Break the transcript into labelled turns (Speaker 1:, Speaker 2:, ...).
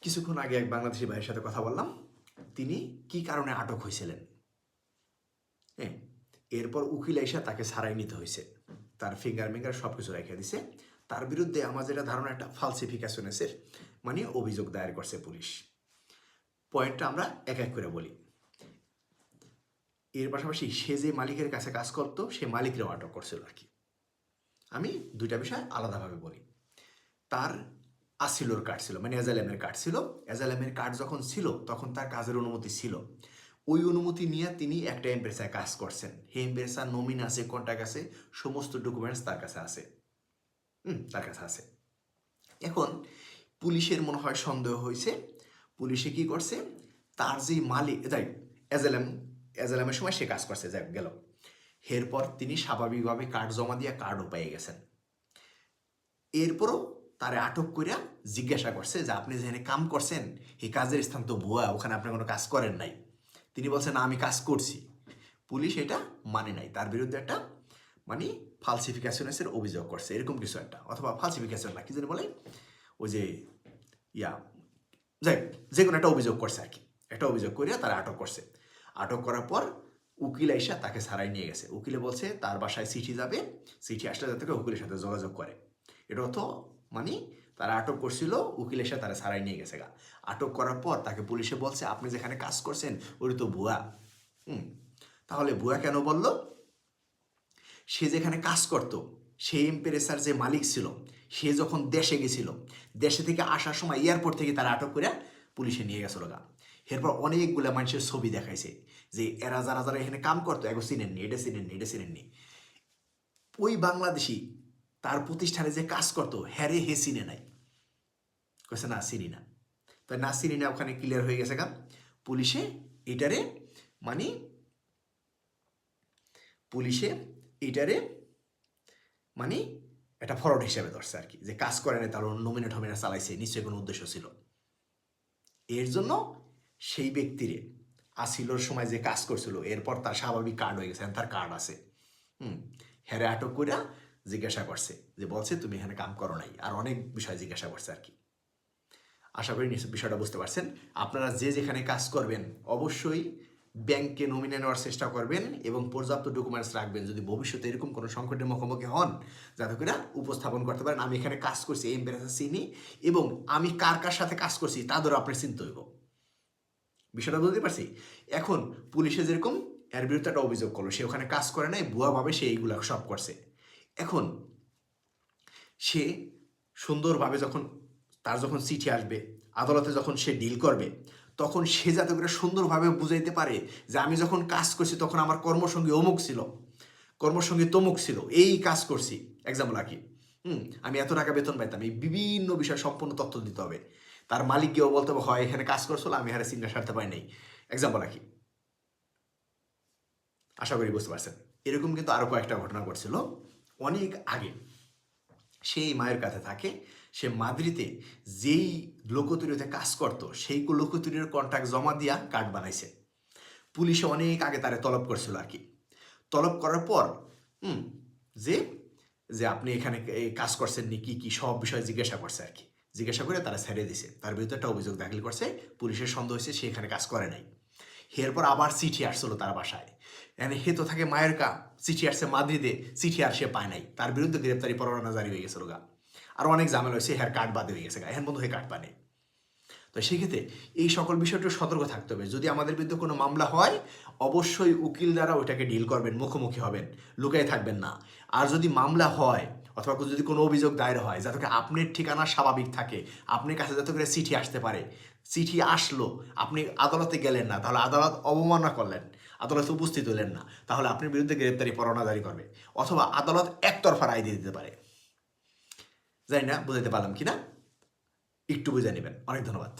Speaker 1: কিছুক্ষণ আগে এক বাংলাদেশি ভাইয়ের সাথে কথা বললাম। তিনি কি কারণে আটক হয়েছিলেন? হ্যাঁ এরপর উকিল আইসা তাকে ছাড়াই নিতে হয়েছে। তার ফিঙ্গার মিঙ্গার সব কিছু রেখে দিছে। তার বিরুদ্ধে আমার যেটা ধারণা, একটা ফালসিফিকেশন এসে মানে অভিযোগ দায়ের করছে পুলিশ। পয়েন্টটা আমরা এক এক করে বলি। এর পাশাপাশি সে যে মালিকের কাছে কাজ করতো, সে মালিকরাও আটক করছিল আর কি। আমি দুইটা বিষয় আলাদাভাবে বলি। তার আসিলোর কার্ড ছিল মানে এজালেমের কার্ড ছিল। এজালেমের কার্ড যখন ছিল, তখন তার কাজের অনুমতি ছিল। ওই অনুমতি নিয়ে তিনি একটা এমপ্রেসায় কাজ করছেন। হে এমপ্রেসার নমিন আছে কন্ট্যাক্ট আছে, সমস্ত ডকুমেন্টস তার কাছে আছে। হুম, তার কাছে আছে। এখন পুলিশের মনে হয় সন্দেহ হয়েছে। পুলিশে কি করছে? তার যে মালিক যাই এজালেম, এজালেমের সময় সে কাজ করছে, যাই গেল। এরপর তিনি স্বাভাবিকভাবে কার্ড জমা দিয়ে কার্ডও পেয়ে গেছেন। এরপরও তারে আটক করিয়া জিজ্ঞাসা করছে যে, আপনি যেখানে কাম করছেন, এই কাজের স্থান তো ভুয়া, ওখানে আপনি কোনো কাজ করেন নাই। তিনি বলছেন আমি কাজ করছি। পুলিশ এটা মানে নাই। তার বিরুদ্ধে একটা মানে ফালসিফিকেশনের অভিযোগ করছে, এরকম কিছু একটা। অথবা ফালসিফিকেশন না, কি জানি বলে? ওই যে, ইয়া, যাই যে কোনো একটা অভিযোগ করছে আর কি। একটা অভিযোগ করিয়া তারা আটক করছে। আটক করার পর উকিল আইসা তাকে সারাই নিয়ে গেছে। উকিলে বলছে, তার বাসায় চিঠি যাবে। চিঠি আসলে যাতে উকিলের সাথে যোগাযোগ করে। এটা তো মানে তারা আটক করছিল উকিল এসে তারা সারাই নিয়ে গেছে গা। আটক করার পর তাকে পুলিশে বলছে, আপনি যেখানে কাজ করছেন ওটা তো ভুয়া হুম। তাহলে ভুয়া কেন বলল? সে যেখানে কাজ করত, সেই এম্পেরেসার যে মালিক ছিল, সে যখন দেশে গেছিল, দেশে থেকে আসার সময় এয়ারপোর্ট থেকে তারা আটক করে পুলিশে নিয়ে গেছিল গা। এরপর অনেকগুলো মানুষের ছবি দেখাইছে যে এরা যারা যারা এখানে কাম করতো, এগো চিনেননি, এটা চিনেননি এটা চিনেননি। ওই বাংলাদেশি তার প্রতিষ্ঠানে যে কাজ করতো, হ্যারে হে চিনে নাই। কয়েছে না, চিনি না। তো না, চিনি না, ওখানে ক্লিয়ার হয়ে গেছে গা। পুলিশে এটারে মানে পুলিশে এটারে মানে একটা ফরড হিসাবে ধরছে আর কি, যে কাজ করে না তার নমিনেট হমিনা চালাইছে, নিশ্চয়ই কোনো উদ্দেশ্য ছিল। এর জন্য সেই ব্যক্তিরে আসিলোর সময় যে কাজ করছিল, এরপর তার স্বাভাবিক কার্ড হয়ে গেছে তার কার্ড আছে। হুম, হ্যারে আটক কইরা জিজ্ঞাসা করছে যে, বলছে, তুমি এখানে কাম করো নাই। আর অনেক বিষয় জিজ্ঞাসা করছে আর কি। আশা করি বিষয়টা বুঝতে পারছেন। আপনারা যে যেখানে কাজ করবেন, অবশ্যই ব্যাংকে নমিনে নেওয়ার চেষ্টা করবেন এবং পর্যাপ্ত ডকুমেন্টস রাখবেন। যদি ভবিষ্যতে এরকম কোনো সংকটের মুখোমুখি হন, যাতে করে উপস্থাপন করতে পারেন। আমি এখানে কাজ করছি, এই এম্পারেসার চিনি এবং আমি কার কার সাথে কাজ করছি তাদেরও আপনার চিন্তা হইব। বিষয়টা বুঝতে পারছি? এখন পুলিশে যেরকম এর বিরুদ্ধে একটা অভিযোগ করল, সে ওখানে কাজ করে নাই ভুয়াভাবে সে এইগুলো সব করছে। এখন সে সুন্দরভাবে যখন, তার যখন চিঠি আসবে, আদালতে যখন সে ডিল করবে, তখন সে যাতে করে সুন্দরভাবে বুঝাইতে পারে যে আমি যখন কাজ করছি তখন আমার কর্মসঙ্গী অমুক ছিল, কর্মসঙ্গী তমুক ছিল, এই কাজ করছি। এক্সাম্পল আর কি হুম, আমি এত টাকা বেতন পাইতাম, এই বিভিন্ন বিষয়ে সম্পূর্ণ তথ্য দিতে হবে। তার মালিক মালিককেও বলতে হবে, হয়, এখানে কাজ করছিল আমি এখানে চিন্তা সারতে পারি নাই। এক্সাম্পল আর কি আশা করি বুঝতে পারছেন। এরকম কিন্তু আরও কয়েকটা ঘটনা ঘটছিল। অনেক আগে সেই মায়ের কাছে থাকে, সে মাদ্রিতে যেই লোকতরীতে কাজ করতো, সেই লোকতরীর কন্ট্রাক্ট জমা দিয়া কার্ড বানাইছে। পুলিশে অনেক আগে তারে তলব করছিল আর কি। তলব করার পর, হুম, যে যে আপনি এখানে কাজ করছেন নি, কি কি সব বিষয়ে জিজ্ঞাসা করছে আর কি। জিজ্ঞাসা করে তারা ছেড়ে দিছে। তার বিরুদ্ধে একটা অভিযোগ দাখিল করছে, পুলিশের সন্দেহ হয়েছে সে এখানে কাজ করে নাই। এরপর আবার চিঠি আসছিল তার বাসায়। এখানে হে তো থাকে মায়ের কা চিঠি আসছে মাদ্রিদে, চিঠি আর সে পায় নাই। তার বিরুদ্ধে গ্রেপ্তারি পরোয়ানা জারি হয়ে গেছিল গা। আর অনেক ঝামেলা হয়েছে, হ্যার কার্ড বাদে হয়ে গেছে গা। এখন বন্ধু হয়ে কার্ড পানে তো সেক্ষেত্রে এই সকল বিষয়টা সতর্ক থাকতে হবে। যদি আমাদের বিরুদ্ধে কোনো মামলা হয়, অবশ্যই উকিল দ্বারা ওইটাকে ডিল করবেন, মুখোমুখি হবেন, লুকায় থাকবেন না। আর যদি মামলা হয় অথবা যদি কোনো অভিযোগ দায়ের হয়, যাতে আপনার ঠিকানা স্বাভাবিক থাকে, আপনার কাছে যাতে করে চিঠি আসতে পারে। চিঠি আসলো, আপনি আদালতে গেলেন না, তাহলে আদালত অবমাননা করলেন, আদালতে উপস্থিত হলেন না, তাহলে আপনার বিরুদ্ধে গ্রেপ্তারি পরোয়ানা জারি করবে, অথবা আদালত একতরফা রায় দিয়ে দিতে পারে। জানি না, বুঝাইতে পারলাম কি না একটু বুঝে নেবেন। অনেক ধন্যবাদ।